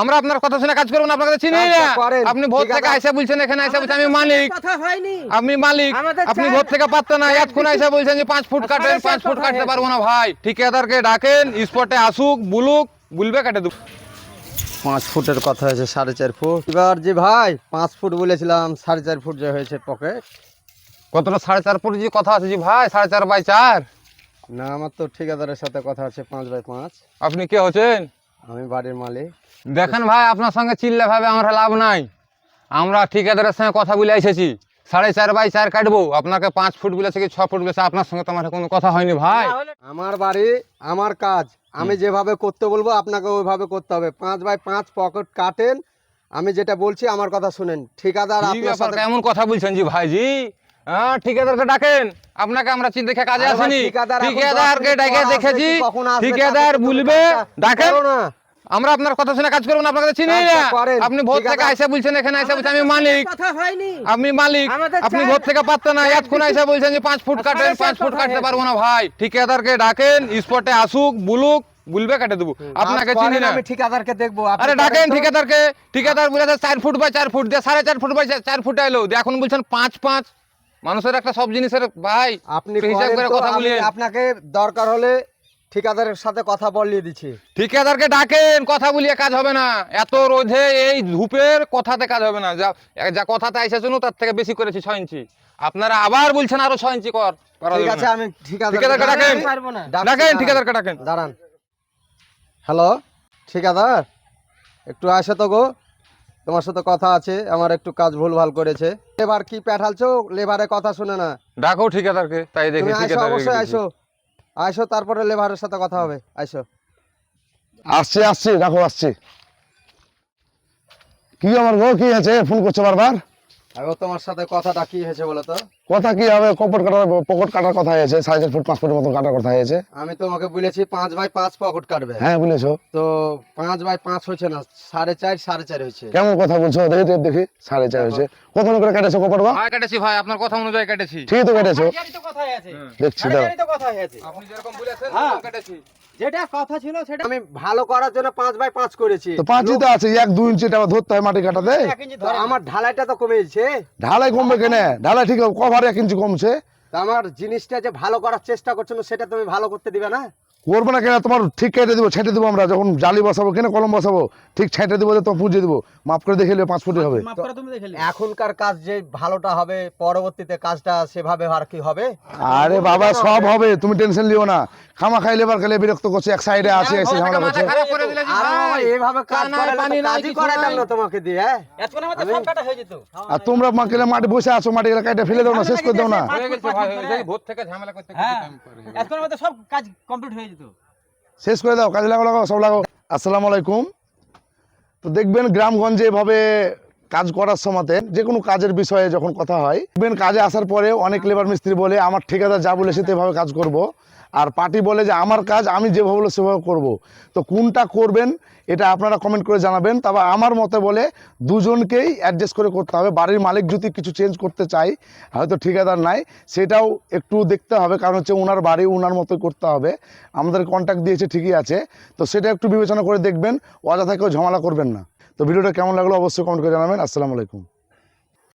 আমরা আপনার কথা শুনে কাজ করব না আপনাকে চিনি না। আপনি ভোট থেকে আইসা বলছেন এখানে আইসা বলছেন আমি মালিক। কথা আপনি মালিক। আপনি ভোট থেকে পারতেন না। এতক্ষণ আইসা বলছেন যে পাঁচ ফুট কাটেন পাঁচ ফুট কাটতে। পারব না ভাই। ঠিকাদারকে ডাকেন স্পটে আসুক বুলুক বুলবে কাটে দেবো। পাঁচ ফুটের কথা হয়েছে সাড়ে চার ফুট। এবার যে ভাই পাঁচ ফুট বলেছিলাম সাড়ে চার ফুট যে হয়েছে পকেট। কতটা সাড়ে চার ফুট যে কথা আছে যে ভাই সাড়ে চার বাই চার? না আমার তো ঠিকাদারের সাথে কথা আছে পাঁচ বাই পাঁচ। আপনি কে হচ্ছেন? আমি বাড়ির মালিক। দেখেন ভাই আপনার সঙ্গে চিল্লে ভাবে আমরা লাভ নাই। আমরা ঠিকাদারের সঙ্গে কথা বলে এসেছি। সাড়ে চার বাই চার কাটবো। আপনাকে পাঁচ ফুট বলেছে কি ছ ফুট বলেছে আপনার সঙ্গে তো আমার কোনো কথা হয়নি ভাই। আমার বাড়ি আমার কাজ। আমি যেভাবে করতে বলব আপনাকে ওইভাবে করতে হবে। পাঁচ বাই পাঁচ পকেট কাটেন। আমি যেটা বলছি আমার কথা শুনেন। ঠিকাদার আপনার সাথে কেমন কথা বলছেন জি ভাইজি? হ্যাঁ ঠিকাদারকে ডাকেন। আপনাকে আমরা চিন্তা দেখে কাজে আরে ঠিকাদার এখন ঠিকাদারকে দশ মিনিট ডেকে পর আসবে দেখেছি। কি, কখন আসবে, ঠিকাদার বলবে ডাকেন। আমরা আপনার কথা শুনে কাজ করব না আপনাকে চিনি না। আপনি ভোট থেকে আইসা বলছেন এখানে আইসা বলছেন আমি মালিক। আপনি মালিক আপনি চার- থেকে পারতেন না এতক্ষণ আইসা বলছেন যে পাঁচ ফুট কাটেন পাঁচ ফুট কাটতে। পারব না ভাই। ঠিকাদারকে ডাকেন স্পটে আসুক বুলুক বুলবে কাটে দেবো। আপনাকে চিনি না। আমি ঠিকাদারকে দেখব। আরে ডাকেন তো। ঠিকাদারকে। ঠিকাদার বলেছে চার ফুট বাই চার ফুট দিয়ে সাড়ে চার ফুট বাই চার ফুট এলো দিয়ে এখন বলছেন পাঁচ পাঁচ। মানুষের একটা সব জিনিসের ভাই আপনি হিসাব করে কথা বলিয়ে আপনাকে দরকার হলে ঠিকাদারের সাথে কথা বলিয়ে দিচ্ছি। ঠিকাদারকে ডাকেন কথা বলিয়ে কাজ হবে না। এত রোধে এই ধূপের কথাতে কাজ হবে না। যা যা কথাতে আইসা শুনো তার থেকে বেশি করেছি ছয় ইঞ্চি। আপনারা আবার বলছেন আরও ছয় ইঞ্চি কর করা ঠিক আছে আমি ঠিকাদার ঠিকাদারকে ডাকেন। ডাকেন ঠিকাদারকে ডাকেন। দাঁড়ান। হ্যালো ঠিকাদার? একটু আসো তো গো। তোমার সাথে কথা আছে আমার একটু কাজ ভুল ভুলভাল করেছে। এবার কি পাঠালছো লেবারের কথা শুনে না। ডাকো ঠিকাদারকে তাই দেখে ঠিকাদার অবশ্যই আইসো। আইসো তারপরে লেবারের সাথে কথা হবে। আইসো। আসছে আসছে দেখো আসছে। কি আমার গো কি আছে ফোন করছ বারবার? আর ও তোমার সাথে কথাটা কি হয়েছে বলো তো? কথা কি হবে? কপট কাটার পকট কাটার কথা হয়েছে। সাড়ে চার ফুট পাঁচ ফুটের মতো কাটার কথা হয়েছে। আমি তোমাকে বলেছি পাঁচ বাই পাঁচ পকেট কাটবে। হ্যাঁ বুঝেছ তো পাঁচ বাই পাঁচ হচ্ছে না? সাড়ে চার সাড়ে চার হয়েছে। কেমন কথা বলছো? দেখি তো দেখি। সাড়ে চার হয়েছে। কত করে কেটেছো কপট বা ভাই কেটেছি ভাই আপনার কথা অনুযায়ী কেটেছি। ঠিকই তো কেটেছো। কথাই দেখছি দাও। তো কথাই আছে। আপনি যেরকম বলেছেন হ্যাঁ। কেটেছি। যেটা কথা ছিল সেটা আমি ভালো করার জন্য পাঁচ বাই পাঁচ করেছি। তো পাঁচই তো আছে এক দুই ইঞ্চি আবার ধরতে হয় মাটি কাটাতে। আমার ঢালাইটা তো কমেছে। ঢালাই কমবে কেন? ঢালাই ঠিক কভার এক ইঞ্চি কমছে। তা আমার জিনিসটা যে ভালো করার চেষ্টা করছ না, সেটা তুমি ভালো করতে দিবে না? করব না কেন? তোমার ঠিক কেটে দেবো ছেটে দেবো আমরা। যখন জালি বসাবো কেন কলম বসাবো? ঠিক ছেটে দেবো তোমার পুজিয়ে দেবো। মাপ করে দেখে পাঁচ ফুটই হবে। করে। এখনকার কাজ যে ভালোটা হবে পরবর্তীতে কাজটা সেভাবে আর কি হবে? আরে বাবা সব হবে তুমি টেনশন লিও না। খামা খাইলে এবার খেলে বিরক্ত করছে এক সাইডে আছে এসে ঝামেলা করছে। করে। এভাবে কাজ তো পানি কাজই না তোমাকে দিয়ে হ্যাঁ? এতক্ষণের মধ্যে সব কাটা হয়ে যেত। আর তোমরা মাকে মাটি বসে আছো মাটি কেটে ফেলে দাও না শেষ করে দাও না। ভোট থেকে ঝামেলা করতে হ্যাঁ পরে। এতক্ষণের সব কাজ কমপ্লিট হয়ে শেষ করে দাও কাজে লাগো লাগাও সব লাগো। আসসালামু আলাইকুম। তো দেখবেন গ্রামগঞ্জে এভাবে কাজ করার সময়তে যে কোনো কাজের বিষয়ে যখন কথা হয় দেখবেন কাজে আসার পরে অনেক লেবার মিস্ত্রি বলে, আমার ঠিকাদার যা বলেছে সেভাবে কাজ করব। আর পার্টি বলে যে, আমার কাজ আমি যেভাবে বলে সেভাবে করব। তো কোনটা করবেন, এটা আপনারা কমেন্ট করে জানাবেন। তবে আমার মতে বলে, দুজনকেই অ্যাডজাস্ট করে করতে হবে। বাড়ির মালিক যদি কিছু চেঞ্জ করতে চাই হয়তো ঠিকাদার নাই, সেটাও একটু দেখতে হবে। কারণ হচ্ছে ওনার বাড়ি ওনার মতোই করতে হবে। আমাদের কন্ট্যাক্ট দিয়েছে ঠিকই আছে। তো সেটা একটু বিবেচনা করে দেখবেন। অযথা কেউ ঝামেলা করবেন না। তো ভিডিওটা কেমন লাগল অবশ্যই কমেন্ট করে জানাবেন। আসসালামু আলাইকুম।